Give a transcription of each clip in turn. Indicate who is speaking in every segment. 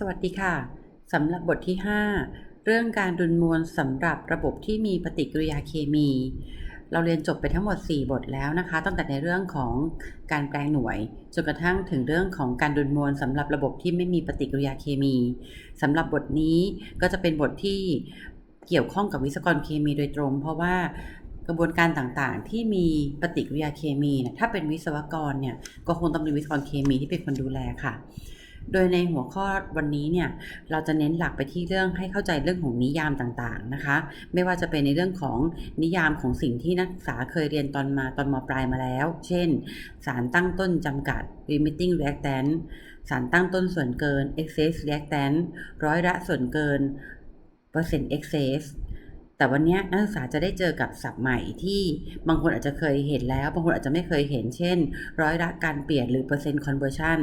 Speaker 1: สวัสดีค่ะสำหรับบทที่ 5 เรื่องการดุลมวลสำหรับระบบที่มีปฏิกิริยาเคมี เราเรียนจบไปทั้งหมด 4 บทแล้วนะคะ ตั้งแต่ในเรื่องของการแปลงหน่วยจนกระทั่งถึงเรื่องของการดุลมวลสำหรับระบบที่ไม่มีปฏิกิริยาเคมีสำหรับบทนี้ก็จะเป็นบทที่เกี่ยวข้องกับวิศวกรเคมีโดยตรง เพราะว่ากระบวนการต่างๆ ที่มีปฏิกิริยาเคมีนี่ยถ้าเป็นวิศวกรเนี่ยก็คงต้องเป็นวิศวกรเคมีที่เป็นคนดูแลค่ะ โดยในหัวข้อวันนี้เนี่ยเราจะเน้นหลักไปที่เรื่องให้เข้าใจเรื่องของนิยามต่างๆนะคะ ไม่ว่าจะเป็นในเรื่องของนิยามของสิ่งที่นักศึกษาเคยเรียนตอนมาตอนมปลายมาแล้ว เช่น สารตั้งต้นจำกัด limiting reactant สารตั้งต้นส่วนเกิน excess reactant ร้อยละส่วนเกินเปอร์เซ็นต์ excess แต่วันนี้นักศึกษาจะได้เจอกับศัพท์ใหม่ที่บางคนอาจจะเคยเห็นแล้ว บางคนอาจจะไม่เคยเห็น เช่น ร้อยละการเปลี่ยนหรือเปอร์เซ็นต์ conversion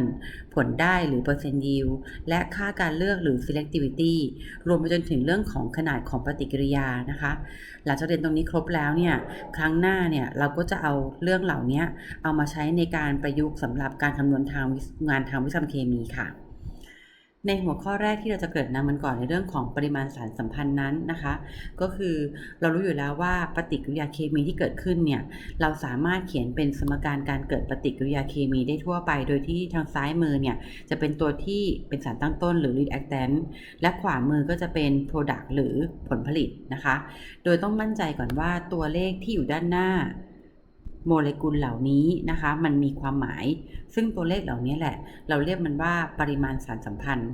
Speaker 1: ผลได้หรือเปอร์เซ็นต์ yield และค่าการเลือกหรือ selectivity รวมไปจนถึงเรื่องของขนาดของปฏิกิริยานะคะ หลังจากเรียนตรงนี้ครบแล้วเนี่ยครั้งหน้าเนี่ยเราก็จะเอาเรื่องเหล่านี้เอามาใช้ในการประยุกต์สำหรับการคำนวณทางงานทางวิศวกรรมเคมีค่ะ ในหัวข้อแรกที่เราจะเกิดนำมันก่อนในเรื่องของปริมาณสารสัมพันธ์นั้นนะคะ ก็คือเรารู้อยู่แล้วว่าปฏิกิริยาเคมีที่เกิดขึ้นเนี่ยเราสามารถเขียนเป็นสมการการเกิดปฏิกิริยาเคมีได้ทั่วไป โดยที่ทางซ้ายมือเนี่ยจะเป็นตัวที่เป็นสารตั้งต้นหรือ reactant และขวามือก็จะเป็น product หรือผลผลิตนะคะ โดยต้องมั่นใจก่อนว่าตัวเลขที่อยู่ด้านหน้า โมเลกุลเหล่านี้นะคะ มันมีความหมาย ซึ่งตัวเลขเหล่านี้แหละ เราเรียกมันว่าปริมาณสารสัมพันธ์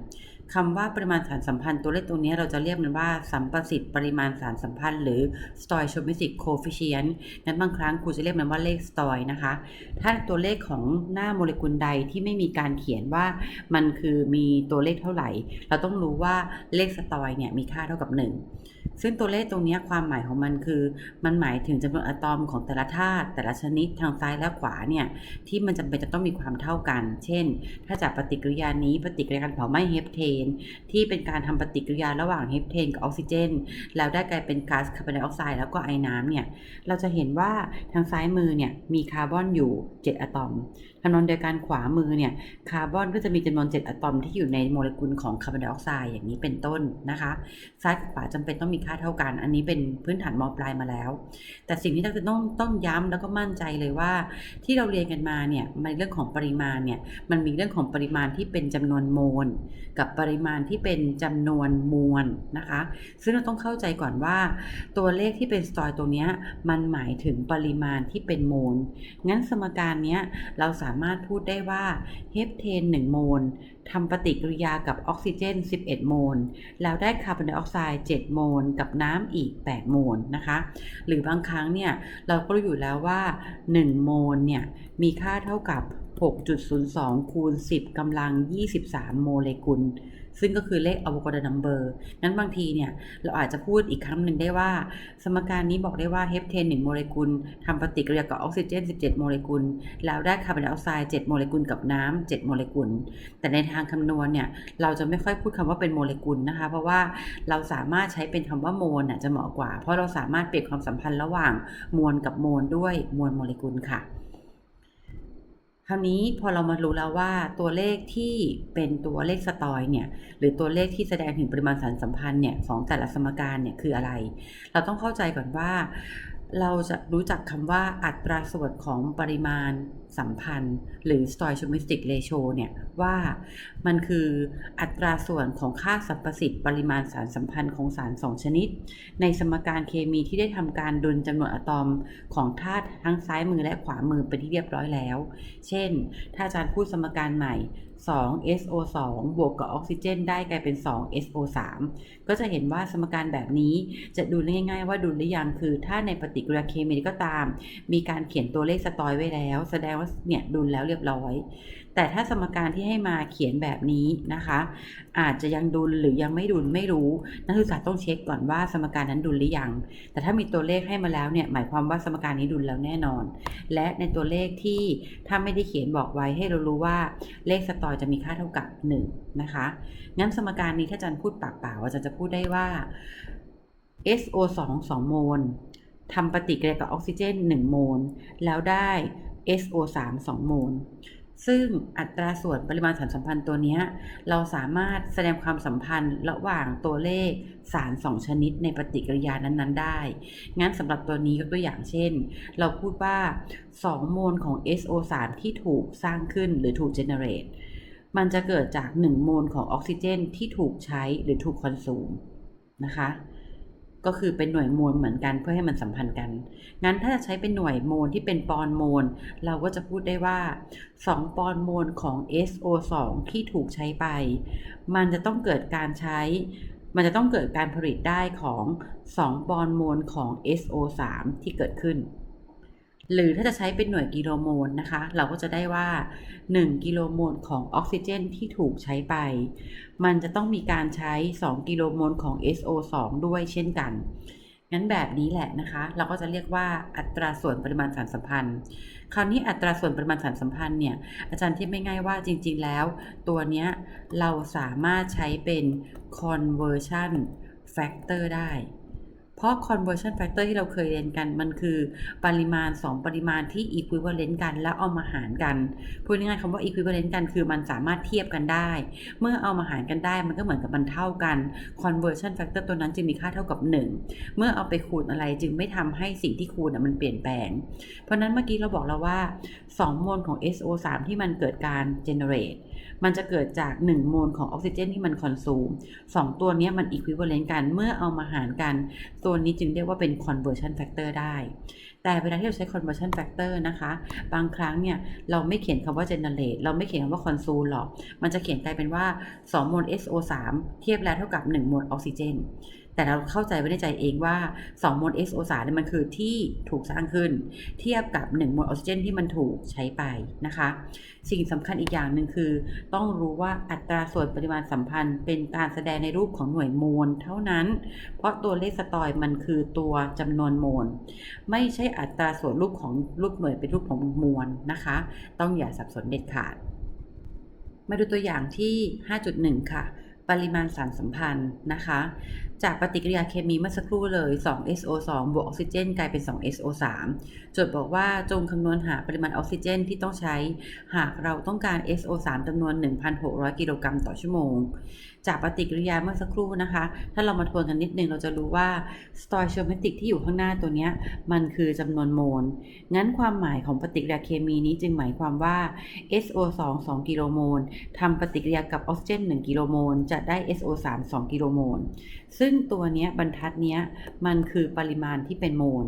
Speaker 1: คำว่าปริมาณสารสัมพันธ์ตัวเลขตัวนี้เราจะเรียกมันว่าสัมประสิทธิ์ปริมาณสารสัมพันธ์ หรือ stoichiometric coefficient นั้นบางครั้งครูจะเรียกมันว่าเลข stoi นะคะ ถ้าตัวเลขของหน้าโมเลกุลใดที่ไม่มีการเขียนว่ามันคือมีตัวเลขเท่าไหร่ เราต้องรู้ว่าเลขสตอยเนี่ยมีค่าเท่ากับ 1 ซึ่งตัวเลขตรงนี้ความหมายของมันคือ มันหมายถึงจำนวนอะตอมของแต่ละธาตุแต่ละชนิดทางซ้ายและขวาเนี่ยที่มันจำเป็นจะต้องมีความเท่ากัน เช่น ถ้าจากปฏิกิริยานี้ปฏิกิริยาการเผาไหม้เฮปเทน ที่เป็นการทำปฏิกิริยาระหว่างเฮปเทนกับออกซิเจน แล้วได้กลายเป็นก๊าซคาร์บอนไดออกไซด์แล้วก็ไอน้ำเนี่ย เราจะเห็นว่าทางซ้ายมือเนี่ยมีคาร์บอนอยู่ 7 อะตอมทำนองเดียวกันขวามือเนี่ยคาร์บอนก็จะมีจำนวน 7 อะตอมที่อยู่ในโมเลกุลของคาร์บอนไดออกไซด์อย่างนี้เป็นต้นนะคะซ้ายกับขวาจำเป็นต้องมีค่าเท่ากัน อันนี้เป็นพื้นฐานมปลายมาแล้ว แต่สิ่งที่เราจะต้องต้องย้ำแล้วก็มั่นใจเลยว่า ที่เราเรียนกันมาเนี่ยในเรื่องของปริมาณเนี่ยมันมีเรื่องของปริมาณที่เป็นจำนวนโมล กับปริมาณที่เป็นจำนวนมวลนะคะ ซึ่งเราต้องเข้าใจก่อนว่า ตัวเลขที่เป็นสตอยตรงนี้มันหมายถึงปริมาณที่เป็นโมลงั้นสมการนี้เราสาามารถพูดได้ว่าเฮปเทน 1 โมลทำปฏิกิริยากับออกซิเจน 11 โมล แล้วได้คาร์บอนไดออกไซด์ 7 โมล กับน้ำอีก 8 โมลนะคะ หรือบางครั้งเนี่ย เราก็รู้อยู่แล้วว่า 1 โมลเนี่ย มีค่าเท่ากับ 6.02 คูณ 10กำลัง 23 โมเลกุล ซึ่งก็คือเลข Avogadro number นั้นบางทีเนี่ย เราอาจจะพูดอีกครั้งหนึ่งได้ว่า สมการนี้บอกได้ว่าเฮปเทน1โมเลกุลทำปฏิกิริยากับออกซิเจน 17 โมเลกุล แล้วได้คาร์บอนไดออกไซด์ 7 โมเลกุลกับน้ำ 7 โมเลกุล แต่ในทางคำนวณเนี่ย เราจะไม่ค่อยพูดคำว่าเป็นโมเลกุลนะคะ เพราะว่าเราสามารถใช้เป็นคำว่าโมลน่ะจะเหมาะกว่า เพราะเราสามารถเปรียบความสัมพันธ์ระหว่างมวลกับโมลด้วยมวลโมเลกุลค่ะ คราวนี้พอเรามารู้แล้วว่าตัวเลขที่เป็นตัวเลขสตอยเนี่ยหรือตัวเลขที่แสดงถึงปริมาณสารสัมพันธ์เนี่ยของแต่ละสมการเนี่ยคืออะไร เราต้องเข้าใจก่อนว่า เราจะรู้จักคำว่าอัตราส่วนของปริมาณสัมพันธ์ หรือ stoichiometric ratio เนี่ยว่ามันคืออัตราส่วนของค่าสรรพสิทธิ์ปริมาณสารสัมพันธ์ของสาร2ชนิด ในสมการเคมีที่ได้ทำการดุลจำนวนอะตอมของธาตุทั้งซ้ายมือและขวามือเป็นที่เรียบร้อยแล้ว เช่น ถ้าอาจารย์พูดสมการใหม่ 2 SO2 บวกกับออกซิเจน ได้กลายเป็น 2 SO3 ก็จะเห็นว่าสมการแบบนี้จะดูง่าย ๆ ว่าดุลหรือยังคือ ถ้าในปฏิกิริยาเคมีก็ตาม มีการเขียนตัวเลขสตอยไว้แล้ว แสดงว่าเนี่ยดุลแล้วเรียบร้อย แต่ถ้าสมการที่ให้มาเขียนแบบนี้นะคะ อาจจะยังดุลหรือยังไม่ดุลไม่รู้ นักศึกษาต้องเช็คก่อนว่าสมการนั้นดุลหรือยัง แต่ถ้ามีตัวเลขให้มาแล้วเนี่ยหมายความว่าสมการนี้ดุลแล้วแน่นอน และในตัวเลขที่ถ้าไม่ได้เขียนบอกไว้ให้เรารู้ว่าเลขสตอยจะมีค่าเท่ากับ 1 นะคะ งั้นสมการนี้ถ้าอาจารย์พูดปากเปล่าอาจารย์จะพูดได้ว่า SO2 2โมลทำปฏิกิริยากับออกซิเจน 1 โมล แล้วได้ SO3 2 โมล ซึ่งอัตราส่วนปริมาณสารสัมพันธ์ตัวนี้ เราสามารถแสดงความสัมพันธ์ระหว่างตัวเลขสาร2ชนิดในปฏิกิริยานั้นๆ ได้ งั้นสำหรับตัวนี้ยกตัวอย่างเช่น เราพูดว่า 2 โมลของ SO3 ที่ถูกสร้างขึ้นหรือถูก generate มันจะเกิดจาก 1 โมลของออกซิเจนที่ถูกใช้หรือถูกคอนซูมนะคะ ก็คือเป็นหน่วยโมลเหมือนกันเพื่อให้มันสัมพันธ์กัน งั้นถ้าจะใช้เป็นหน่วยโมลที่เป็นปอนโมล เราก็จะพูดได้ว่า 2 ปอนโมลของ SO2 ที่ถูกใช้ไป มันจะต้องเกิดการใช้ มันจะต้องเกิดการผลิตได้ของ 2 ปอนโมลของ SO3 ที่เกิดขึ้น หรือถ้าจะใช้เป็นหน่วยกิโลโมลนะคะ เราก็จะได้ว่า 1 กิโลโมลของออกซิเจนที่ถูกใช้ไป มันจะต้องมีการใช้ 2 กิโลโมลของ SO2 ด้วยเช่นกันงั้นแบบนี้แหละนะคะ เราก็จะเรียกว่าอัตราส่วนปริมาณสารสัมพันธ์ คราวนี้อัตราส่วนปริมาณสารสัมพันธ์เนี่ยอาจารย์ทียบไม่ง่ายว่าจริง ๆ แล้ว ตัวเนี้ยเราสามารถใช้เป็น conversion factor ได้ เพราะ conversion factor ที่เราเคยเรียนกัน มันคือปริมาณ 2 ปริมาณที่ equivalent กัน แล้วเอามาหารกัน พูดง่ายๆคำว่า equivalent กันคือมันสามารถเทียบกันได้ เมื่อเอามาหารกันได้มันก็เหมือนกับมันเท่ากัน conversion factor ตัวนั้นจึงมีค่าเท่ากับ 1 เมื่อเอาไปคูณอะไรจึงไม่ทำให้สิ่งที่คูณมันเปลี่ยนแปลง เพราะนั้นเมื่อกี้เราบอกแล้วว่า2โมลของ SO3 ที่มันเกิดการ generate มันจะเกิดจาก 1 โมลของออกซิเจนที่มันคอนซูม2ตัวนี้มันอีควิวเลนต์กันเมื่อเอามาหารกัน ตัวนี้จึงเรียกว่าเป็น conversion factor ได้ แต่เวลาที่เราใช้ conversion factor นะคะ บางครั้งเนี่ย เราไม่เขียนคำว่า generate เราไม่เขียนคำว่า consume หรอก มันจะเขียนกลายเป็นว่า 2 โมล SO3 เทียบแล้วเท่ากับ 1 โมลออกซิเจน แต่เราเข้าใจไว้ในใจเองว่า 2โมล SO3 เนี่ยมันคือที่ถูกสร้างขึ้น เทียบกับ 1โมลออกซิเจนที่มันถูกใช้ไปนะคะ สิ่งสำคัญอีกอย่างหนึ่งคือ ต้องรู้ว่าอัตราส่วนปริมาณสัมพันธ์ เป็นการแสดงในรูปของหน่วยโมลเท่านั้น เพราะตัวเลขสตอยมันคือตัวจำนวนโมล ไม่ใช่อัตราส่วนรูปของรูปหน่วยเป็นรูปของมวลนะคะ ต้องอย่าสับสนเด็ดขาด มาดูตัวอย่างที่ 5.1 ค่ะ ปริมาณสารสัมพันธ์นะคะ จากปฏิกิริยาเคมีเมื่อสักครู่เลย 2 SO2 บวกออกซิเจนกลายเป็น 2 SO3 โจทย์บอกว่าจงคำนวณหาปริมาณออกซิเจนที่ต้องใช้ หากเราต้องการ SO3 จำนวน 1,600 กิโลกรัมต่อชั่วโมง จากปฏิกิริยาเมื่อสักครู่นะคะ ถ้าเรามาทวนกันนิดนึงเราจะรู้ว่า stoichiometric ที่อยู่ข้างหน้าตัวเนี้ยมันคือจำนวนโมล งั้นความหมายของปฏิกิริยาเคมีนี้จึงหมายความว่า SO2 2 กิโลโมลทำปฏิกิริยากับออกซิเจน 1 กิโลโมลจะได้ SO3 2 กิโลโมล ซึ่งตัวนี้บรรทัดนี้มันคือปริมาณที่เป็นโมล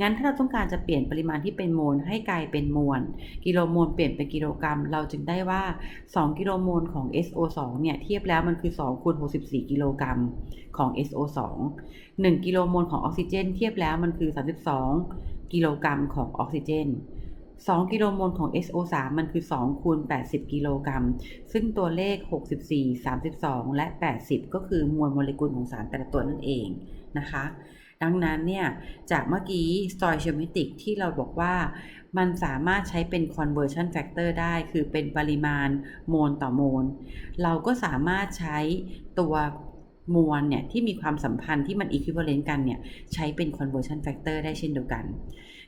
Speaker 1: งั้นถ้าเราต้องการจะเปลี่ยนปริมาณที่เป็นโมลให้กลายเป็นมวล กิโลโมลเปลี่ยนเป็นกิโลกรัม เราจึงได้ว่า 2 กิโลโมลของ SO2 เนี่ยเทียบแล้วมันคือ 2คูณ64 กิโลกรัมของ SO2 1 กิโลโมลของออกซิเจน เทียบแล้วมันคือ 32 กิโลกรัมของออกซิเจน 2 กิโลโมลของ SO3 มันคือ 2 คูณ 80 กิโลกรัม ซึ่งตัวเลข 64 32 และ 80 ก็คือมวลโมเลกุลของสารแต่ละตัวนั่นเองนะคะ ดังนั้นเนี่ย จากเมื่อกี้ stoichiometric ที่เราบอกว่ามันสามารถใช้เป็น conversion factor ได้ คือเป็นปริมาณโมลต่อโมล เราก็สามารถใช้ตัวมวลเนี่ยที่มีความสัมพันธ์ที่มัน equivalent กันเนี่ยใช้เป็น conversion factor ได้เช่นเดียวกัน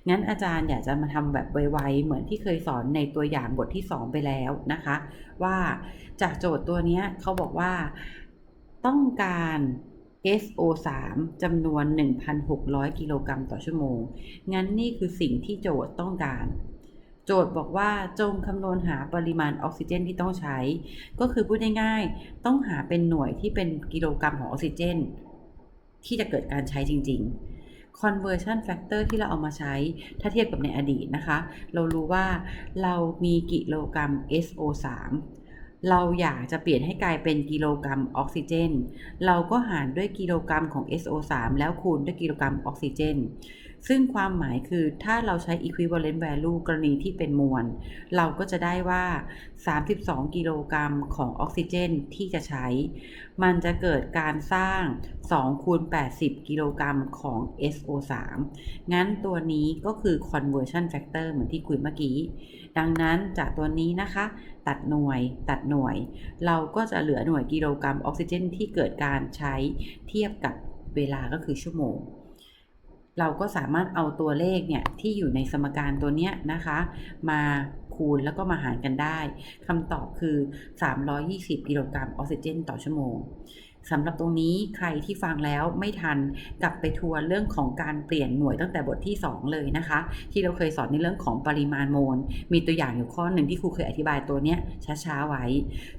Speaker 1: งั้นอาจารย์อยากจะมาทำแบบไวๆเหมือนที่เคยสอนในตัวอย่างบทที่ 2 ไปแล้วนะคะ ว่าจากโจทย์ตัวนี้เขาบอกว่าต้องการ SO3 จำนวน 1,600 กิโลกรัมต่อชั่วโมง งั้นนี่คือสิ่งที่โจทย์ต้องการ โจทย์บอกว่าจงคำนวณหาปริมาณออกซิเจนที่ต้องใช้ ก็คือพูดง่ายๆ ต้องหาเป็นหน่วยที่เป็นกิโลกรัมของออกซิเจน ที่จะเกิดการใช้จริง ๆ conversion factor ที่เราเอามาใช้ ถ้าเทียบกับในอดีตนะคะ เรารู้ว่าเรามีกิโลกรัม SO3 เราอยากจะเปลี่ยนให้กลายเป็นกิโลกรัมออกซิเจน เราก็หารด้วยกิโลกรัมของ SO3 แล้วคูณด้วยกิโลกรัมออกซิเจน ซึ่งความหมายคือถ้าเราใช้ equivalent value กรณีที่เป็นมวล เราก็จะได้ว่า 32 กิโลกรัมของออกซิเจนที่จะใช้ มันจะเกิดการสร้าง 2 คูณ 80 กิโลกรัมของ SO3 งั้นตัวนี้ก็คือ conversion factor เหมือนที่คุยเมื่อกี้ ดังนั้นจากตัวนี้นะคะ ตัดหน่วย ตัดหน่วย เราก็จะเหลือหน่วยกิโลกรัมออกซิเจนที่เกิดการใช้เทียบกับเวลาก็คือชั่วโมง เราก็สามารถเอาตัวเลขเนี่ยที่อยู่ในสมการตัวเนี้ยนะคะ มาคูณแล้วก็มาหารกันได้คำตอบคือ 320 กิโลกรัมออกซิเจน ต่อชั่วโมง สำหรับตรงนี้ใครที่ฟังแล้วไม่ทันกลับไปทัวนเรื่องของการเปลี่ยนหน่วยตั้งแต่บทที่ 2 เลยนะคะ ที่เราเคยสอนในเรื่องของปริมาณโมล มีตัวอย่างอยู่ข้อหนึ่งที่ครูเคยอธิบายตัวเนี้ยช้าๆไว้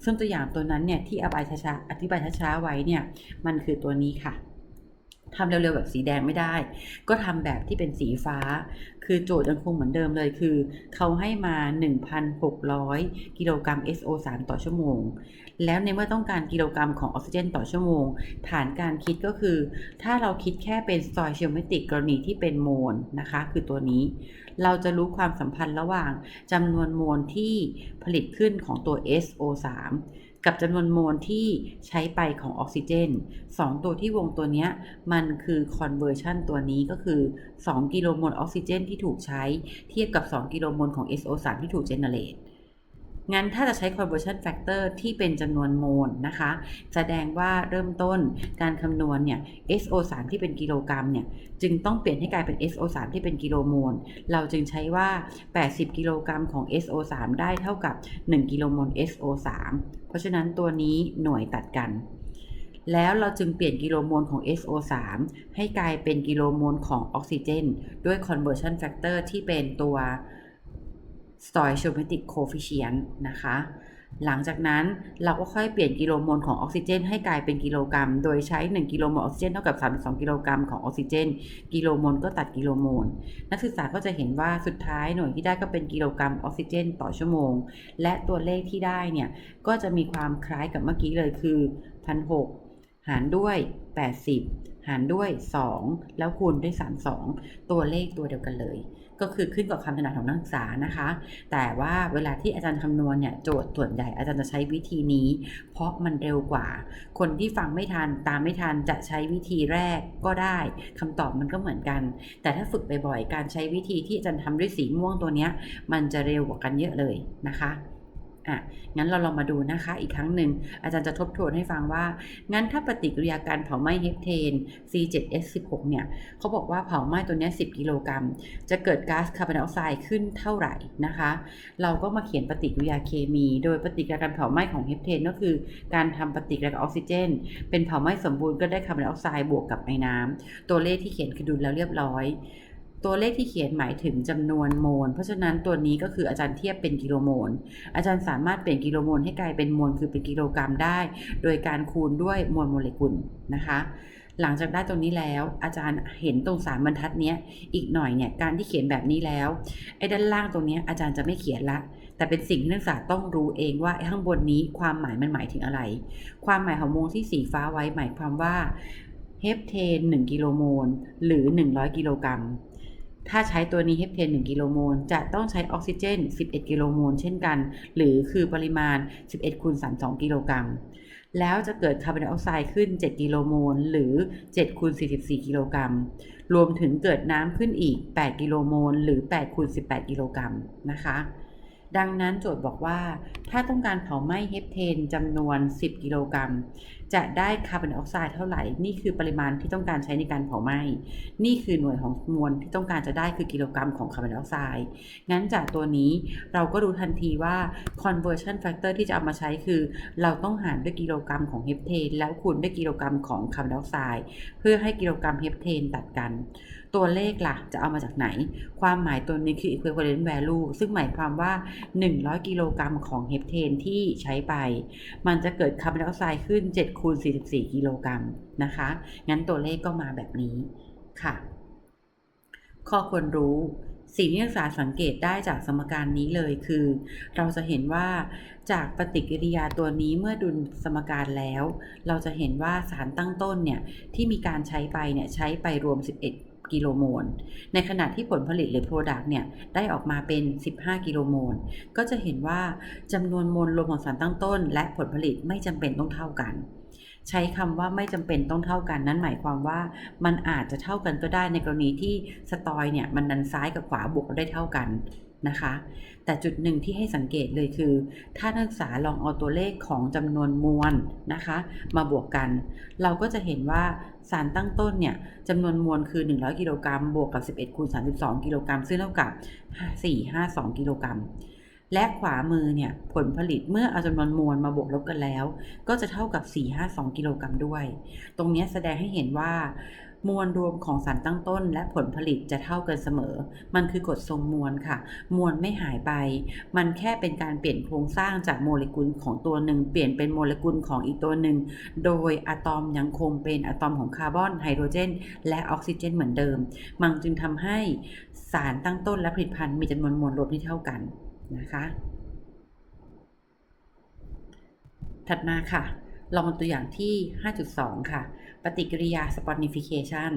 Speaker 1: ซึ่งตัวอย่างตัวนั้นเนี่ยที่อธิบายช้าๆอธิบายช้าๆไว้เนี่ยมันคือตัวนี้ค่ะทำเร็วๆแบบสีแดงไม่ได้ ก็ทำแบบที่เป็นสีฟ้า คือโจทย์ยังคงเหมือนเดิมเลยคือ เขาให้มา 1,600 กิโลกรัม SO3 ต่อชั่วโมง แล้วในเมื่อต้องการกิโลกรัมของออกซิเจนต่อชั่วโมง ฐานการคิดก็คือ ถ้าเราคิดแค่เป็น stoichiometric กรณีที่เป็นโมลนะคะ คือตัวนี้ เราจะรู้ความสัมพันธ์ระหว่างจำนวนโมลที่ผลิตขึ้นของตัว SO3 กับจำนวนโมลที่ใช้ไปของออกซิเจน 2 ตัวที่วงตัวนี้มันคือ conversion ตัวนี้ก็คือ 2 กิโลโมลออกซิเจนที่ถูกใช้ เทียบกับ 2 กิโลโมลของ SO3 ที่ถูก generate งั้นถ้าจะใช้ conversion factor ที่เป็นจำนวนโมลนะคะ แสดงว่าเริ่มต้นการคำนวณเนี่ย SO3 ที่เป็นกิโลกรัมเนี่ยจึงต้องเปลี่ยนให้กลายเป็น SO3 ที่เป็นกิโลโมล เราจึงใช้ว่า 80 กิโลกรัมของ SO3 ได้เท่ากับ 1 กิโลโมล SO3 เพราะฉะนั้นตัวนี้หน่วยตัดกัน แล้วเราจึงเปลี่ยนกิโลโมลของ SO3 ให้กลายเป็นกิโลโมลของออกซิเจน ด้วย conversion factor ที่เป็นตัว stoichiometric coefficient นะคะ หลังจากนั้นเราก็ค่อยเปลี่ยนกิโลโมลของออกซิเจน ให้กลายเป็นกิโลกรัม โดยใช้ 1 กิโลโมลออกซิเจนเท่ากับ 32 กิโลกรัมของออกซิเจน กิโลโมลก็ตัดกิโลโมล นักศึกษาก็จะเห็นว่าสุดท้ายหน่วยที่ได้ก็เป็นกิโลกรัมออกซิเจน ต่อชั่วโมง และตัวเลขที่ได้เนี่ยก็จะมีความคล้ายกับเมื่อกี้เลยคือ1,600หารด้วย 80 หารด้วย 2 แล้วคูณด้วย 32 ตัวเลขตัวเดียวกันเลย ก็คือขึ้นกับความถนัดของนักศึกษานะคะ แต่ว่าเวลาที่อาจารย์คำนวณเนี่ยโจทย์ส่วนใหญ่อาจารย์จะใช้วิธีนี้ เพราะมันเร็วกว่า คนที่ฟังไม่ทันตามไม่ทันจะใช้วิธีแรกก็ได้คำตอบมันก็เหมือนกัน แต่ถ้าฝึกบ่อยๆการใช้วิธีที่อาจารย์ทำด้วยสีม่วงตัวเนี้ยมันจะเร็วกว่ากันเยอะเลยนะคะ อะงั้นเราลองมาดูนะคะ อีกครั้งหนึ่ง อาจารย์จะทบทวนให้ฟังว่า งั้นถ้าปฏิกิริยาการเผาไหม้เฮปเทน C7S16 เนี่ยเขาบอกว่าเผาไหม้ตัวนี้ 10 กิโลกรัม จะเกิดก๊าซคาร์บอนไดออกไซด์ขึ้นเท่าไหร่นะคะ เราก็มาเขียนปฏิกิริยาเคมี โดยปฏิกิริยาการเผาไหม้ของเฮปเทนก็คือ การทำปฏิกิริยากับออกซิเจน เป็นเผาไหม้สมบูรณ์ก็ได้คาร์บอนไดออกไซด์บวกกับไอน้ำตัวเลขที่เขียนคือดูแล้วเรียบร้อย ตัวเลขที่เขียนหมายถึงจำนวนโมล เพราะฉะนั้นตัวนี้ก็คืออาจารย์เทียบเป็นกิโลโมล อาจารย์สามารถเปลี่ยนกิโลโมลให้กลายเป็นโมลคือเป็นกิโลกรัมได้ โดยการคูณด้วยมวลโมเลกุลนะคะ หลังจากได้ตรงนี้แล้ว อาจารย์เห็นตรงสามบรรทัดนี้อีกหน่อยเนี่ยการที่เขียนแบบนี้แล้วไอ้ด้านล่างตรงนี้อาจารย์จะไม่เขียนละแต่เป็นสิ่งที่นักศึกษาต้องรู้เองว่าข้างบนนี้ความหมายมันหมายถึงอะไร ความหมายของวงที่สีฟ้าไว้หมายความว่าเฮปเทน1กิโลโมลหรือ 100 กิโลกรัม ถ้าใช้ตัวนี้เฮปเทน 1 กิโลโมล จะต้องใช้ออกซิเจน 11 กิโลโมล เช่นกัน หรือคือปริมาณ 11คูณ32 กิโลกรัม แล้วจะเกิดคาร์บอนไดออกไซด์ขึ้น 7 กิโลโมล หรือ7คูณ44 กิโลกรัม รวมถึงเกิดน้ำขึ้นอีก 8 กิโลโมล หรือ8คูณ18 กิโลกรัมนะคะ ดังนั้นโจทย์บอกว่า ถ้าต้องการเผาไหม้เฮปเทนจำนวน 10 กิโลกรัม จะได้คาร์บอนไดออกไซด์เท่าไหร่ นี่คือปริมาณที่ต้องการใช้ในการเผาไหม้ นี่คือหน่วยของมวลที่ต้องการจะได้คือกิโลกรัมของคาร์บอนไดออกไซด์ งั้นจากตัวนี้เราก็รู้ทันทีว่า conversion factor ที่จะเอามาใช้คือ เราต้องหารด้วยกิโลกรัมของเฮปเทนแล้วคูณด้วยกิโลกรัมของคาร์บอนไดออกไซด์เพื่อให้กิโลกรัมเฮปเทนตัดกัน ตัวเลขล่ะจะเอามาจากไหน ความหมายตัวนี้คือ equivalent value ซึ่งหมายความว่า 100 กิโลกรัมของเฮปเทนที่ใช้ไป มันจะเกิดคาร์บอนไดออกไซด์ขึ้น7คูณ44 กิโลกรัมนะคะ งั้นตัวเลขก็มาแบบนี้ค่ะ ข้อควรรู้สิ่งที่นักศึกษาสังเกตได้จากสมการนี้เลยคือ เราจะเห็นว่าจากปฏิกิริยาตัวนี้เมื่อดูสมการแล้ว เราจะเห็นว่าสารตั้งต้นเนี่ยที่มีการใช้ไปเนี่ยใช้ไปรวม 11 กิโลโมล ในขณะที่ผลผลิตหรือ Product เนี่ยได้ออกมาเป็น 15 กิโลโมล ก็จะเห็นว่าจำนวนโมลรวมของสารตั้งต้น และผลผลิตไม่จำเป็นต้องเท่ากัน ใช้คำว่าไม่จำเป็นต้องเท่ากัน นั้นหมายความว่ามันอาจจะเท่ากันก็ได้ในกรณีที่สตอยเนี่ยมันดันซ้ายกับขวาบวกได้เท่ากัน นะคะ แต่จุดหนึ่งที่ให้สังเกตเลยคือ ถ้านักศึกษาลองเอาตัวเลขของจำนวนมวลนะคะ มาบวกกัน เราก็จะเห็นว่าสารตั้งต้นเนี่ยจำนวนมวลคือ 100 กิโลกรัมบวกกับ 11คูณ32 กิโลกรัมซึ่งเท่ากับ 452 กิโลกรัมและขวามือเนี่ยผลผลิตเมื่อเอาจำนวนมวลมาบวกลบกันแล้ว ก็จะเท่ากับ 452 กิโลกรัมด้วย ตรงนี้แสดงให้เห็นว่า มวลรวมของสารตั้งต้น และผลผลิตจะเท่ากันเสมอ มันคือกฎทรงมวลค่ะ มวลไม่หายไป มันแค่เป็นการเปลี่ยนโครงสร้างจากโมเลกุลของตัวหนึ่ง เปลี่ยนเป็นโมเลกุลของอีกตัวหนึ่ง โดยอะตอมยังคงเป็นอะตอมของคาร์บอน ไฮโดรเจน และออกซิเจนเหมือนเดิม มันจึงทำให้สารตั้งต้นและผลิตภัณฑ์มีจำนวนมวลรวมที่เท่ากันนะคะ ถัดมาค่ะลองมาตัวอย่างที่ 5.2 ค่ะ ปฏิกิริยา sponification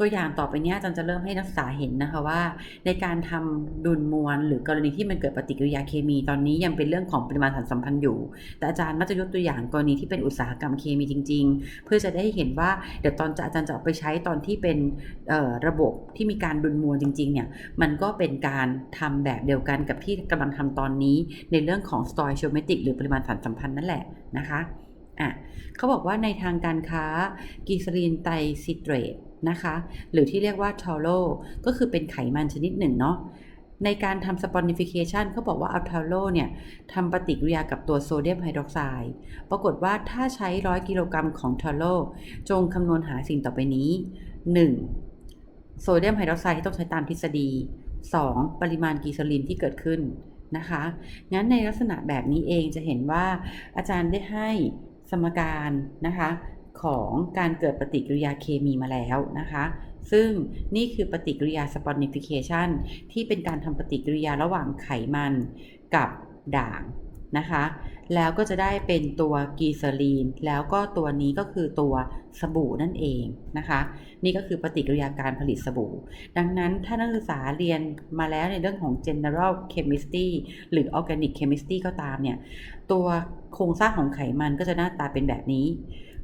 Speaker 1: ตัวอย่างต่อไปนี้อาจารย์จะเริ่มให้นักศึกษาเห็นนะคะว่า ในการทำดุลมวลหรือกรณีที่มันเกิดปฏิกิริยาเคมีตอนนี้ยังเป็นเรื่องของปริมาณสารสัมพันธ์อยู่ แต่อาจารย์มักจะยกตัวอย่างกรณีที่เป็นอุตสาหกรรมเคมีจริง ๆ เพื่อจะได้เห็นว่าเดี๋ยวตอนจะอาจารย์จะเอาไปใช้ตอนที่เป็นระบบที่มีการดุลมวลจริงๆเนี่ยมันก็เป็นการทำแบบเดียวกันกับที่กำลังทำตอนนี้ ในเรื่องของ stoichiometric หรือปริมาณสารสัมพันธ์นั่นแหละนะคะ อะเขาบอกว่าในทางการค้ากีซาลีนไตรซิเตรตนะคะ หรือที่เรียกว่าทอโลก็คือเป็นไขมันชนิดหนึ่งเนาะในการทำ sponification เขาบอกว่าเอาทอโลเนี่ยทำปฏิกิริยากับตัวโซเดียมไฮดรอกไซด์ปรากฏว่าถ้าใช้100กิโลกรัมของทอโลจงคำนวณหาสิ่งต่อไปนี้ 1. โซเดียมไฮดรอกไซด์ที่ต้องใช้ตามทฤษฎี 2. ปริมาณกีซาลินที่เกิดขึ้นนะคะ งั้นในลักษณะแบบนี้เองจะเห็นว่าอาจารย์ได้ให้ สมการนะคะของการเกิดปฏิกิริยาเคมีมาแล้วนะคะ ซึ่งนี่คือปฏิกิริยา sponification ที่เป็นการทำปฏิกิริยาระหว่างไขมันกับด่าง นะคะ แล้วก็จะได้เป็นตัวกีซอรีน แล้วก็ตัวนี้ก็คือตัวสบู่นั่นเองนะคะ นี่ก็คือปฏิกิริยาการผลิตสบู่ ดังนั้นถ้านักศึกษาเรียนมาแล้วในเรื่องของ general chemistry หรือ organic chemistry ก็ตามเนี่ย ตัวโครงสร้างของไขมันก็จะหน้าตาเป็นแบบนี้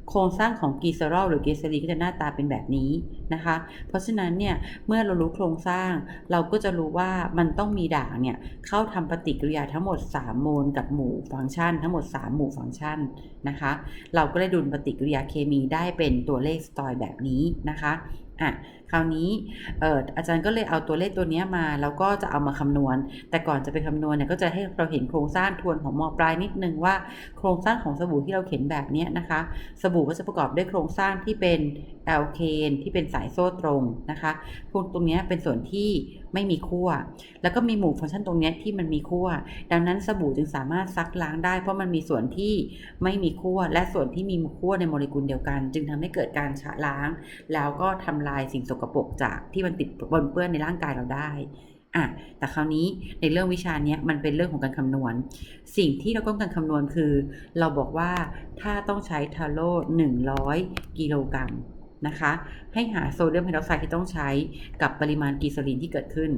Speaker 1: โครงสร้างของกีเซอรอลหรือกีซาลีนก็จะหน้าตาเป็นแบบนี้นะคะ เพราะฉะนั้นเนี่ยเมื่อเรารู้โครงสร้าง เราก็จะรู้ว่ามันต้องมีด่างเนี่ยเข้าทำปฏิกิริยาทั้งหมด 3 โมลกับหมู่ฟังก์ชัน ทั้งหมด 3 หมู่ฟังก์ชันนะคะ เราก็ได้ดุลปฏิกิริยาเคมีได้เป็นตัวเลขสตอยแบบนี้นะคะอะ คราวนี้อออาจารย์ก็เลยเอาตัวเลขตัวนี้มา แล้วก็จะเอามาคำนวณ แต่ก่อนจะไปคำนวณเนี่ยก็จะให้เราเห็นโครงสร้างทวนของมอปลายนิดนึงว่า โครงสร้างของสบู่ที่เราเข็นแบบนี้นะคะ สบู่ก็จะประกอบด้วยโครงสร้างที่เป็นแอลเคนที่เป็นสายโซ่ตรงนะคะพวกตรงนี้เป็นส่วนที่ไม่มีขั้ว แล้วก็มีหมู่ฟังก์ชันตรงนี้ที่มันมีขั้ว ดังนั้นสบู่จึงสามารถซักล้างได้ เพราะมันมีส่วนที่ไม่มีขั้ว และส่วนที่มีขั้วในโมเลกุลเดียวกัน จึงทำให้เกิดการชะล้าง แล้วก็ทำลายสิ่งสกปรกจากที่มันติดบนเปื้อนในร่างกายเราได้อะแต่คราวนี้ในเรื่องวิชานี้มันเป็นเรื่องของการคำนวณ สิ่งที่เราต้องการคำนวณคือ เราบอกว่าถ้าต้องใช้ทาโร่100 กิโลกรัม นะคะ ให้หาโซเดียมไฮดรอกไซด์ที่ต้องใช้กับปริมาณกีซาลินที่เกิดขึ้น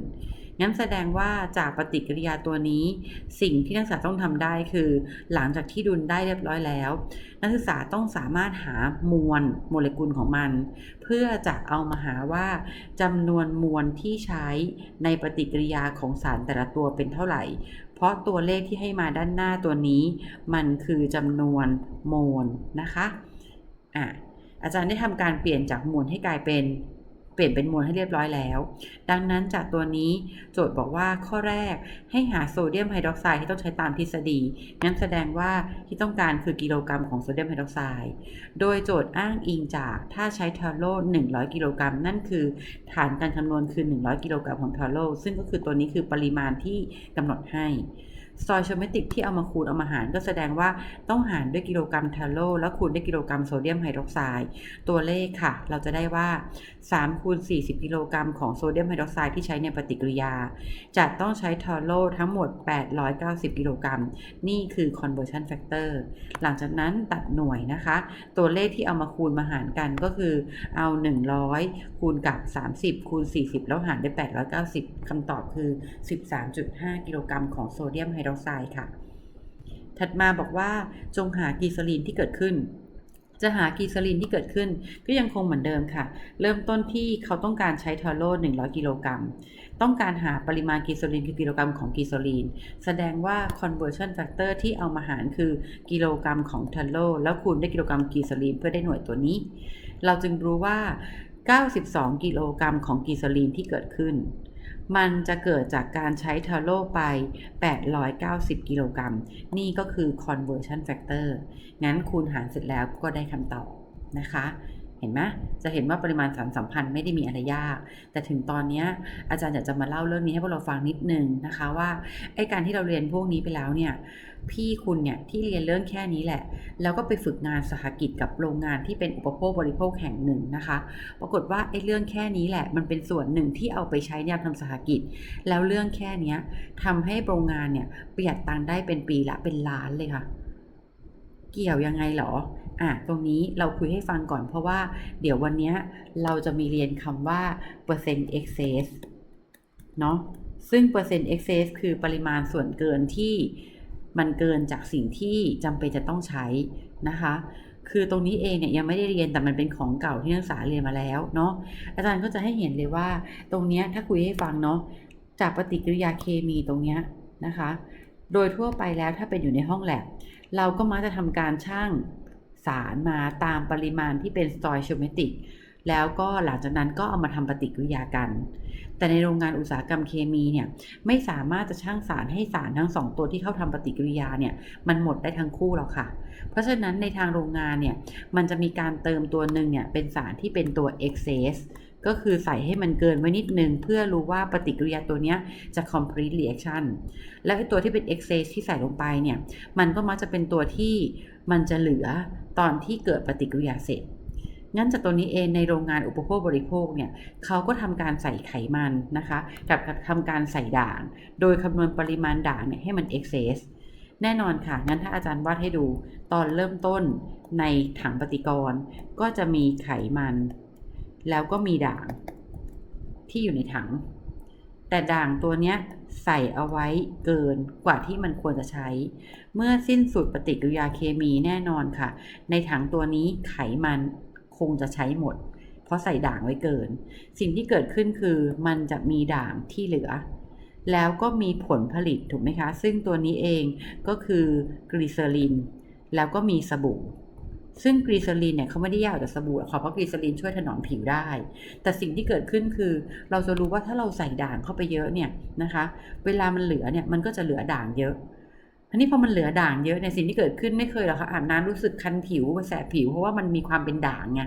Speaker 1: งั้นแสดงว่าจากปฏิกิริยาตัวนี้ สิ่งที่นักศึกษาต้องทำได้คือ หลังจากที่ดุลได้เรียบร้อยแล้ว นักศึกษาต้องสามารถหามวลโมเลกุลของมัน เพื่อจะเอามาหาว่าจำนวนมวลที่ใช้ในปฏิกิริยาของสารแต่ละตัวเป็นเท่าไหร่เพราะตัวเลขที่ให้มาด้านหน้าตัวนี้ มันคือจำนวนโมลนะคะ อะ อาจารย์ได้ทำการเปลี่ยนจากมวลให้กลายเป็นเปลี่ยนเป็นมวลให้เรียบร้อยแล้ว ดังนั้นจากตัวนี้โจทย์บอกว่าข้อแรกให้หาโซเดียมไฮดรอกไซด์ที่ต้องใช้ตามทฤษฎี งั้นแสดงว่าที่ต้องการคือกิโลกรัมของโซเดียมไฮดรอกไซด์ โดยโจทย์อ้างอิงจากถ้าใช้ทาโร่100 กิโลกรัม นั่นคือฐานการคำนวณคือ 100 กิโลกรัมของทาโร่ซึ่งก็คือตัวนี้คือปริมาณที่กำหนดให้ ซอยโชเมติกที่เอามาคูณเอามาหารก็แสดงว่าต้องหารด้วยกิโลกรัมทาโร่แล้วคูณด้วยกิโลกรัมโซเดียมไฮดรอกไซด์ตัวเลขค่ะ เราจะได้ว่า3คูณ40 กิโลกรัมของโซเดียมไฮดรอกไซด์ที่ใช้ในปฏิกิริยา จะต้องใช้ทาโร่ทั้งหมด 890 กิโลกรัม นี่คือ conversion factor หลังจากนั้นตัดหน่วยนะคะ ตัวเลขที่เอามาคูณมาหารกันก็คือเอา 100 คูณกับ 30 คูณ 40 แล้วหารด้วย890คำตอบคือ 13.5 กิโลกรัมของโซเดียมไฮรอกไซด์ค่ะ ถัดมาบอกว่าจงหากีซาลีนที่เกิดขึ้น จะหากีซาลินที่เกิดขึ้นก็ยังคงเหมือนเดิมค่ะ เริ่มต้นที่เขาต้องการใช้ทาโร่100 กิโลกรัม ต้องการหาปริมาณกีซาลินคือกิโลกรัมของกีซาลีน แสดงว่า conversion factor ที่เอามาหารคือกิโลกรัมของทาโร่แล้วคูณด้วยกิโลกรัมกีซาลีนเพื่อได้หน่วยตัวนี้ เราจึงรู้ว่า 92 กิโลกรัมของกีซาลีนที่เกิดขึ้น มันจะเกิดจากการใช้เทอร์โลไป 890 กิโลกรัม นี่ก็คือ conversion factor งั้นคูณหารเสร็จแล้วก็ได้คำตอบนะคะ เห็นไหมจะเห็นว่าปริมาณสารสัมพันธ์ไม่ได้มีอะไรยาก แต่ถึงตอนนี้อาจารย์อยากจะมาเล่าเรื่องนี้ให้พวกเราฟังนิดนึงนะคะว่าไอ้การที่เราเรียนพวกนี้ไปแล้วเนี่ย พี่คุณเนี่ยที่เรียนเรื่องแค่นี้แหละ แล้วก็ไปฝึกงานสหกิจกับโรงงานที่เป็นอุปโภคบริโภคแห่งหนึ่งนะคะ ปรากฏว่าไอ้เรื่องแค่นี้แหละ มันเป็นส่วนหนึ่งที่เอาไปใช้ในการทำสหกิจ แล้วเรื่องแค่นี้ทำให้โรงงานเนี่ยประหยัดตังค์ได้เป็นปีละเป็นล้านเลยค่ะ เกี่ยวยังไงหรออะตรงนี้เราคุยให้ฟังก่อนเพราะว่า เดี๋ยววันเนี้ยเราจะมีเรียนคำว่าเปอร์เซ็นต์ excess เนาะซึ่งเปอร์เซ็นต์ excess คือปริมาณส่วนเกินที่ มันเกินจากสิ่งที่จำเป็นจะต้องใช้นะคะ คือตรงนี้เองเนี่ยยังไม่ได้เรียนแต่มันเป็นของเก่าที่นักศึกษาเรียนมาแล้วเนาะอาจารย์ก็จะให้เห็นเลยว่า ตรงนี้ถ้าคุยให้ฟังเนาะจากปฏิกิริยาเคมีตรงเนี้ยนะคะ โดยทั่วไปแล้วถ้าเป็นอยู่ในห้องแลบเราก็มักจะทำการชั่งสารมาตามปริมาณที่เป็น stoichiometric แล้วก็หลังจากนั้นก็เอามาทำปฏิกิริยากัน แต่ในโรงงานอุตสาหกรรมเคมีเนี่ยไม่สามารถจะชั่งสารให้สารทั้งสองตัวที่เข้าทำปฏิกิริยาเนี่ยมันหมดได้ทั้งคู่หรอกค่ะ เพราะฉะนั้นในทางโรงงานเนี่ยมันจะมีการเติมตัวหนึ่งเนี่ยเป็นสารที่เป็นตัว excess ก็คือใส่ให้มันเกินไว้นิดนึง เพื่อรู้ว่าปฏิกิริยาตัวเนี้ยจะ complete reaction แล้วไอ้ตัวที่เป็น excess ที่ใส่ลงไปเนี่ยมันก็มักจะเป็นตัวที่มันจะเหลือตอนที่เกิดปฏิกิริยาเสร็จ งั้นจากตัวนี้เองในโรงงานอุปโภคบริโภคเนี่ยเขาก็ทำการใส่ไขมันนะคะ กับทำการใส่ด่าง โดยคำนวณปริมาณด่างเนี่ยให้มัน excess แน่นอนค่ะ งั้นถ้าอาจารย์วาดให้ดูตอนเริ่มต้นในถังปฏิกรณ์ก็จะมีไขมัน แล้วก็มีด่างที่อยู่ในถัง แต่ด่างตัวเนี้ยใส่เอาไว้เกินกว่าที่มันควรจะใช้ เมื่อสิ้นสุดปฏิกิริยาเคมีแน่นอนค่ะ ในถังตัวนี้ไขมัน งจะใช้หมด เพราะใส่ด่างไว้เกิน สิ่งที่เกิดขึ้นคือมันจะมีด่างที่เหลือ แล้วก็มีผลผลิตถูกไหมคะ ซึ่งตัวนี้เองก็คือกรีเซอริน แล้วก็มีสบู่ซึ่งกรีเซอรินเนี่ยเขาไม่ได้ยกออกจากสบู่หรอเพราะกรีเซอรินช่วยถนอมผิวได้ แต่สิ่งที่เกิดขึ้นคือ เราจะรู้ว่าถ้าเราใส่ด่างเข้าไปเยอะเนี่ยนะคะ เวลามันเหลือเนี่ยมันก็จะเหลือด่างเยอะ ทีนี้พอมันเหลือด่างเยอะเนี่ยสิ่งที่เกิดขึ้นไม่เคยหรอกค่ะอาบน้ำรู้สึกคันผิวแสบผิวเพราะว่ามันมีความเป็นด่างไง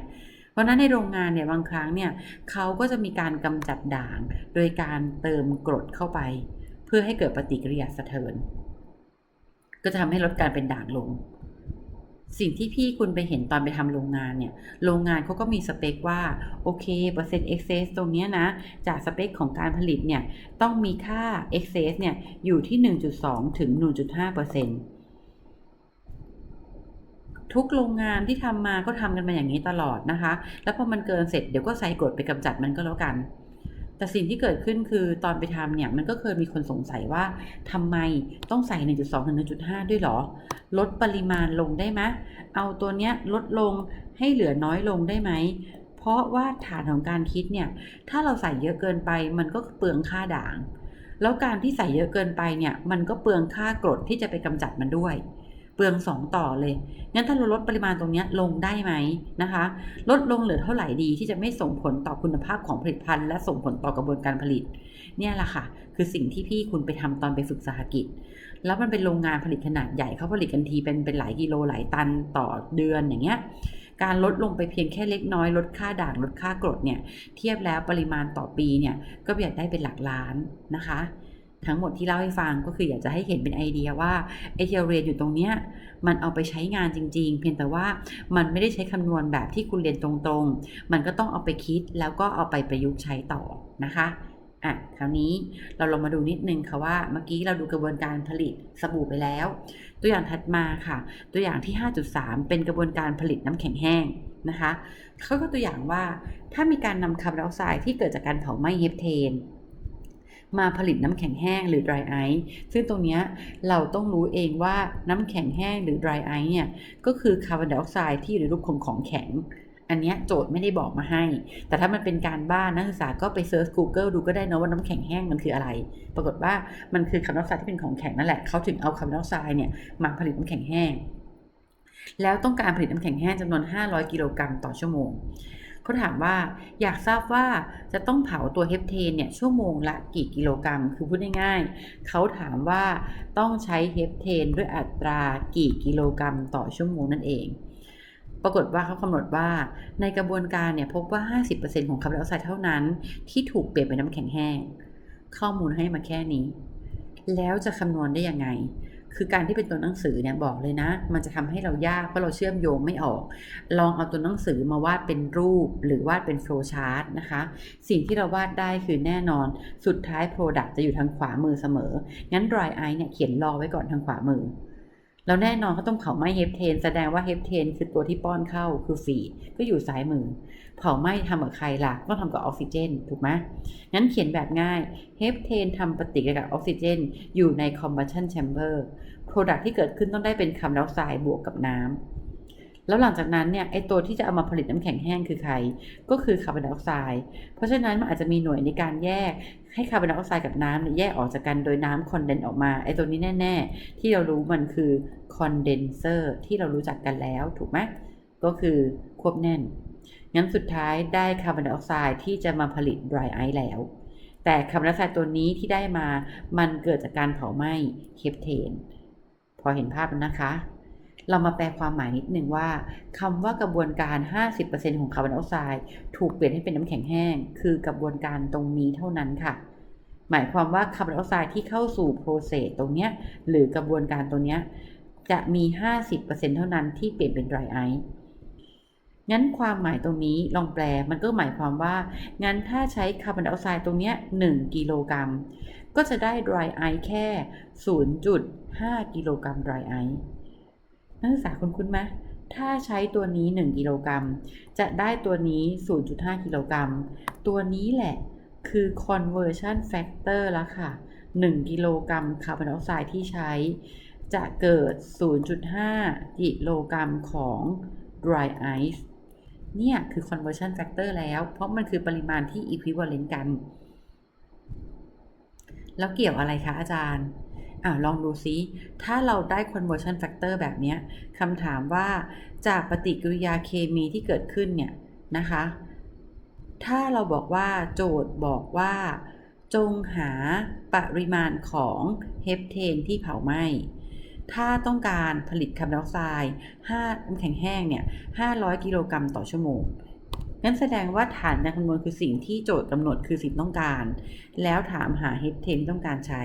Speaker 1: เพราะนั้นในโรงงานเนี่ยบางครั้งเนี่ยเขาก็จะมีการกำจัดด่าง โดยการเติมกรดเข้าไป เพื่อให้เกิดปฏิกิริยาสะเทินก็จะทำให้ลดการเป็นด่างลง สิ่งที่พี่คุณไปเห็นตอนไปทำโรงงานเนี่ย โรงงานเขาก็มีสเปคว่า โอเคเปอร์เซ็นต์ excess ตรงเนี้ยนะ จากสเปคของการผลิตเนี่ย ต้องมีค่า excess เนี่ย อยู่ที่ 1.2 ถึง 1.5เปอร์เซ็นต์ทุกโรงงานที่ทำมาก็ทำกันมาอย่างนี้ตลอดนะคะ แล้วพอมันเกินเสร็จเดี๋ยวก็ใส่กรดไปกำจัดมันก็แล้วกัน แต่สิ่งที่เกิดขึ้นคือตอนไปทำเนี่ยมันก็เคยมีคนสงสัยว่าทำไมต้องใส่ 1.2ถึง1.5 ด้วยหรอ ลดปริมาณลงได้ไหมเอาตัวเนี้ยลดลงให้เหลือน้อยลงได้ไหม เพราะว่าฐานของการคิดเนี่ย ถ้าเราใส่เยอะเกินไปมันก็เปลืองค่าด่าง แล้วการที่ใส่เยอะเกินไปเนี่ย มันก็เปลืองค่ากรดที่จะไปกำจัดมันด้วย เปลืองสองต่อเลย งั้นถ้าเราลดปริมาณตรงนี้ลงได้ไหมนะคะ ลดลงเหลือเท่าไหร่ดีที่จะไม่ส่งผลต่อคุณภาพของผลิตภัณฑ์ และส่งผลต่อกระบวนการผลิต เนี่ยแหละค่ะ คือสิ่งที่พี่คุณไปทำตอนไปฝึกสหกิจ แล้วมันเป็นโรงงานผลิตขนาดใหญ่เขาผลิตกันทีเป็นเป็นหลายกิโลหลายตันต่อเดือนอย่างเงี้ยการลดลงไปเพียงแค่เล็กน้อยลดค่าด่างลดค่ากรดเนี่ยเทียบแล้วปริมาณต่อปีเนี่ยก็ประหยัดได้เป็นหลักล้านนะคะ ทั้งหมดที่เล่าให้ฟังก็คืออยากจะให้เห็นเป็นไอเดียว่าไอเทียเรียนอยู่ตรงเนี้ยมันเอาไปใช้งานจริง ๆ เพียงแต่ว่ามันไม่ได้ใช้คำนวณแบบที่คุณเรียนตรงๆ มันก็ต้องเอาไปคิดแล้วก็เอาไปประยุกต์ใช้ต่อนะคะอะคราวนี้เราลองมาดูนิดนึงค่ะว่าเมื่อกี้เราดูกระบวนการผลิตสบู่ไปแล้ว ตัวอย่างถัดมาค่ะ ตัวอย่างที่ 5.3 เป็นกระบวนการผลิตน้ำแข็งแห้งนะคะเขาก็ตัวอย่างว่าถ้ามีการนำคาร์บอนไดออกไซด์ที่เกิดจากการเผาไหม้เฮปเทน มาผลิตน้ำแข็งแห้งหรือ dry ice ซึ่งตรงนี้เราต้องรู้เองว่าน้ำแข็งแห้งหรือ dry ice เนี่ยก็คือคาร์บอนไดออกไซด์ที่อยู่ในรูปของของแข็งอันนี้โจทย์ไม่ได้บอกมาให้ แต่ถ้ามันเป็นการบ้านนักศึกษาก็ไปเซิร์ช Google ดูก็ได้นะว่าน้ำแข็งแห้งมันคืออะไร ปรากฏว่ามันคือคาร์บอนไดออกไซด์ที่เป็นของแข็งนั่นแหละ เขาถึงเอาคาร์บอนไดออกไซด์เนี่ยมาผลิตน้ำแข็งแห้ง แล้วต้องการผลิตน้ำแข็งแห้งจำนวน 500 กิโลกรัมต่อชั่วโมง เขาถามว่าอยากทราบว่าจะต้องเผาตัวเฮปเทนเนี่ยชั่วโมงละกี่กิโลกรัม คือพูดง่ายๆเขาถามว่าต้องใช้เฮปเทนด้วยอัตรากี่กิโลกรัมต่อชั่วโมงนั่นเอง ปรากฏว่าเขากำหนดว่าในกระบวนการเนี่ยพบว่า 50%ของคาร์บอนไดออกไซด์เท่านั้น ที่ถูกเปลี่ยนเป็นน้ำแข็งแห้ง ข้อมูลให้มาแค่นี้ แล้วจะคำนวณได้ยังไง คือการที่เป็นตัวหนังสือเนี่ยบอกเลยนะ มันจะทำให้เรายากเพราะเราเชื่อมโยงไม่ออก ลองเอาตัวหนังสือมาวาดเป็นรูปหรือวาดเป็นโฟล์ชาร์ตนะคะ สิ่งที่เราวาดได้คือแน่นอน สุดท้าย Product จะอยู่ทางขวามือเสมอ งั้น Dry Ice เนี่ยเขียนรอไว้ก่อนทางขวามือ แล้วแน่นอนก็ต้องเผาไหม้เฮปเทน แสดงว่าเฮปเทนคือตัวที่ป้อนเข้าคือฟีดก็อยู่ซ้ายมือ เผาไหม้ทำกับใครล่ะก็ทำกับออกซิเจน ถูกไหมงั้นเขียนแบบง่ายเฮปเทนทำปฏิกิริยากับออกซิเจน อยู่ใน combustion chamber Product ที่เกิดขึ้นต้องได้เป็นคาร์บอนไดออกไซด์บวกกับน้ำแล้วหลังจากนั้นเนี่ยไอตัวที่จะเอามาผลิตน้ำแข็งแห้งคือใคร ก็คือคาร์บอนไดออกไซด์เพราะฉะนั้นมันอาจจะมีหน่วยในการแยก ให้คาร์บอนไดออกไซด์กับน้ำเนี่ยแยกออกจากกันโดยน้ำคอนเดนออกมาไอตัวนี้แน่ ๆ ที่เรารู้มันคือคอนเดนเซอร์ที่เรารู้จักกันแล้วถูกไหมก็คือควบแน่น งั้นสุดท้ายได้คาร์บอนไดออกไซด์ที่จะมาผลิต dry ice แล้ว แต่คาร์บอนไดออกไซด์ตัวนี้ที่ได้มามันเกิดจากการเผาไหม้เฮปเทน พอเห็นภาพนะคะ เรามาแปลความหมายนิดนึงว่าคำว่ากระบวนการ 50%ของคาร์บอนไดออกไซด์ถูกเปลี่ยนให้เป็นน้ำแข็งแห้ง คือกระบวนการตรงนี้เท่านั้นค่ะ หมายความว่าคาร์บอนไดออกไซด์ที่เข้าสู่โปรเซสตรงเนี้ยหรือกระบวนการตรงเนี้ยจะมี 50%เท่านั้นที่เปลี่ยนเป็น dry ice งั้นความหมายตรงนี้ลองแปลมันก็หมายความว่า งั้นถ้าใช้คาร์บอนไดออกไซด์ตรงเนี้ย1กิโลกรัม ก็จะได้ dry ice แค่ 0.5 กิโลกรัม dry ice นักศึกษาคุณคุ้นไหมถ้าใช้ตัวนี้ 1 กิโลกรัม จะได้ตัวนี้ 0.5 กิโลกรัม ตัวนี้แหละคือ conversion factor แล้วค่ะ 1 กิโลกรัมคาร์บอนไดออกไซด์ที่ใช้ จะเกิด 0.5 กิโลกรัมของ dry ice เนี่ยคือ conversion factor แล้ว เพราะมันคือปริมาณที่ equivalent กัน แล้วเกี่ยวอะไรคะอาจารย์ อ่าลองดูซิ ถ้าเราได้ conversion factor แบบนี้คำถามว่าจากปฏิกิริยาเคมีที่เกิดขึ้นเนี่ยนะคะ ถ้าเราบอกว่าโจทย์บอกว่า จงหาปริมาณของเฮปเทนที่เผาไหม้ ถ้าต้องการผลิตคาร์บอนไดออกไซด์5น้ำแข็งแห้งเนี่ย 500 กิโลกรัมต่อชั่วโมงงั้นแสดงว่าฐานการคำนวณคือสิ่งที่โจทย์กำหนดคือสิ่งต้องการ แล้วถามหาเฮปเทนต้องการใช้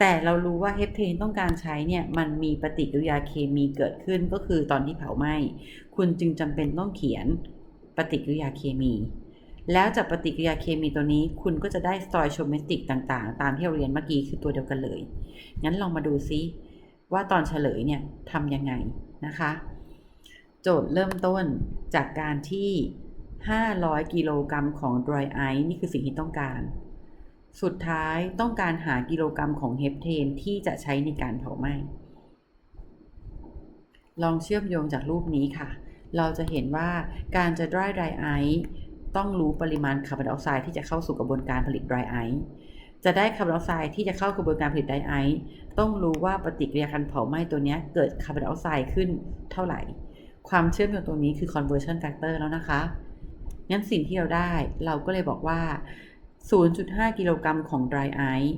Speaker 1: แต่เรารู้ว่าเฮปเทนต้องการใช้เนี่ยมันมีปฏิกิริยาเคมีเกิดขึ้นก็คือตอนที่เผาไหม้คุณจึงจำเป็นต้องเขียนปฏิกิริยาเคมี แล้วจากปฏิกิริยาเคมีตัวนี้ คุณก็จะได้สตอยโชเมติกต่างๆ ตามที่เราเรียนเมื่อกี้คือตัวเดียวกันเลย งั้นลองมาดูซิว่าตอนเฉลยเนี่ยทำยังไงนะคะ โจทย์เริ่มต้นจากการที่ 500 กิโลกรัมของ dry ice นี่คือสิ่งที่ต้องการ สุดท้ายต้องการหากิโลกรัมของเฮปเทนที่จะใช้ในการเผาไหม้ ลองเชื่อมโยงจากรูปนี้ค่ะ เราจะเห็นว่าการจะ dry dry ice ต้องรู้ปริมาณคาร์บอนไดออกไซด์ที่จะเข้าสู่กระบวนการผลิต dry ice จะได้คาร์บอนไดออกไซด์ที่จะเข้ากระบวนการผลิต dry ice ต้องรู้ว่าปฏิกิริยาการเผาไหม้ตัวนี้เกิดคาร์บอนไดออกไซด์ขึ้นเท่าไหร่ ความเชื่อมโยงตรงนี้คือ conversion factor แล้วนะคะงั้นสิ่งที่เราได้เราก็เลยบอกว่า 0.5 กิโลกรัมของ dry ice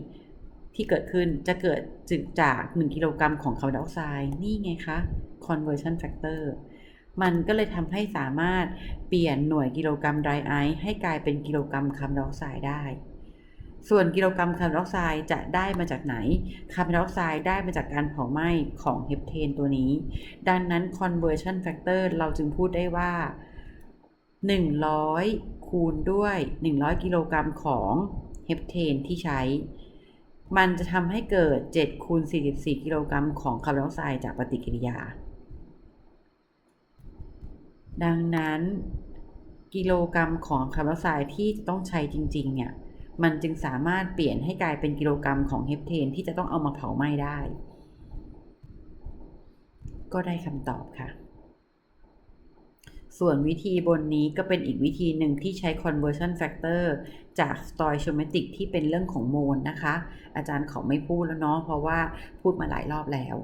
Speaker 1: ที่เกิดขึ้นจะเกิดจาก 1 กิโลกรัมของคาร์บอนไดออกไซด์นี่ไงคะ conversion factor มันก็เลยทำให้สามารถเปลี่ยนหน่วยกิโลกรัม dry ice ให้กลายเป็นกิโลกรัมคาร์บอนไดออกไซด์ได้ ส่วนกิโลกรัมคาร์บอนไดออกไซด์จะได้มาจากไหน คาร์บอนไดออกไซด์ได้มาจากการเผาไหม้ของเฮปเทนตัวนี้ ดังนั้น conversion factor เราจึงพูดได้ว่า 100 คูณด้วย 100 กิโลกรัมของเฮปเทนที่ใช้ มันจะทำให้เกิด 7 คูณ 44 กิโลกรัมของคาร์บอนไดออกไซด์จากปฏิกิริยา ดังนั้น กิโลกรัมของคาร์บอนไดออกไซด์ที่ต้องใช้จริงๆ เนี่ย มันจึงสามารถเปลี่ยนให้กลายเป็นกิโลกรัมของเฮปเทนที่จะต้องเอามาเผาไหม้ได้ ก็ได้คำตอบค่ะ ส่วนวิธีบนนี้ก็เป็นอีกวิธีหนึ่งที่ใช้ conversion factor จาก stoichiometric ที่เป็นเรื่องของโมลนะคะ อาจารย์ขอไม่พูดแล้วเนาะเพราะว่าพูดมาหลายรอบแล้ว